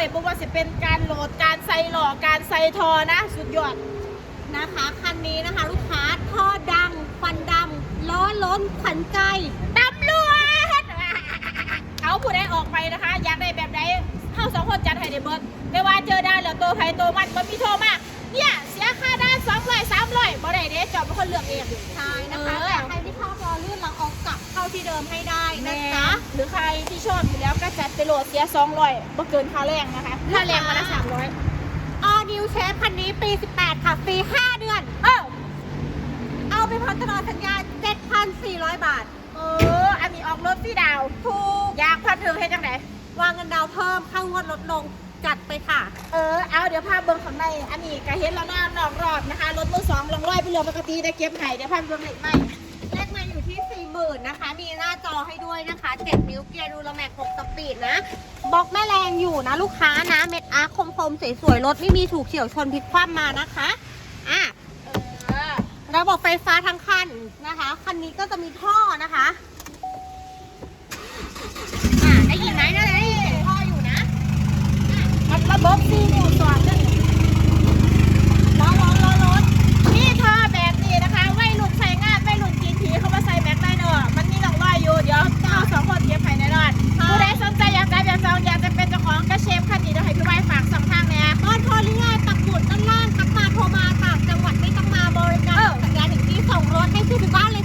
หมดเลยไม่ว่าจะเป็นการโหลดการใส่หล่อการใส่ทอนะ สุดยอดนะคะคันนี้นะคะ ลูกค้าท่อดังควันดำล้อล้นขันใจตำรวจเอาผู้ใดออกไปนะคะ อยากได้แบบไหนเข้าสองคนจัดให้ได้เบิร์ดไม่ว่าเจอได้หรือตัวไผ่ตัวมันมันมีโทรมาเนี่ยเสียค่าด้านสองร้อยสามร้อยบ่ได้เด้จอบเป็นคนเลือกเองใช่นะคะเออแต่ใครที่ชอบรอลื่นเราเอากลับ เข้าที่เดิมให้ได้นะนะคะคะหรือใครที่ชอบอยู่แล้วก็จัดไปโหลดเสียสองร้อยบ่เกินค่าแรงนะคะค่าแรงวันละสามร้อยออนิวเชฟคันนี้ปี 18 ค่ะฟรี5 เดือน เออเอาไปพัฒนาสัญญา 7,400 บาท เออ อันนี้ออกรถพี่ดาว ถูก อยากพัดเธอให้จังไหนวางเงินดาวน์เพิ่มค่างวดลดลงจัดไปค่ะ เออ เอาเดี๋ยวภาพเบิ้งข้างใน อันนี้ก็เห็นแล้วนะนอกรอบนะคะ รถมือสองลองร้อยไปเรือปกติได้เก็บไห้เดี๋ยวภาพเบิ้งเล็กไหมเลขมา อยู่ที่ 40,000นะคะ มีหน้าจอให้ด้วยนะคะ7นิ้วเกียร์ดูลแม็ก6สปีดนะบล็อกแม่แรงอยู่นะลูกค้านะ เม็ดอาร์คคมๆสวยๆ รถไม่มีถูกเฉียวชนพลิกคว่ำมานะคะอะเระบบไฟฟ้าทั้งคันนะคะ คันนี้ก็จะมีท่อนะคะอ่าได้ยินไหมนะได้ยินเสียงท่ออยู่นะมันระบบซีหมู่ย 你妈嘞！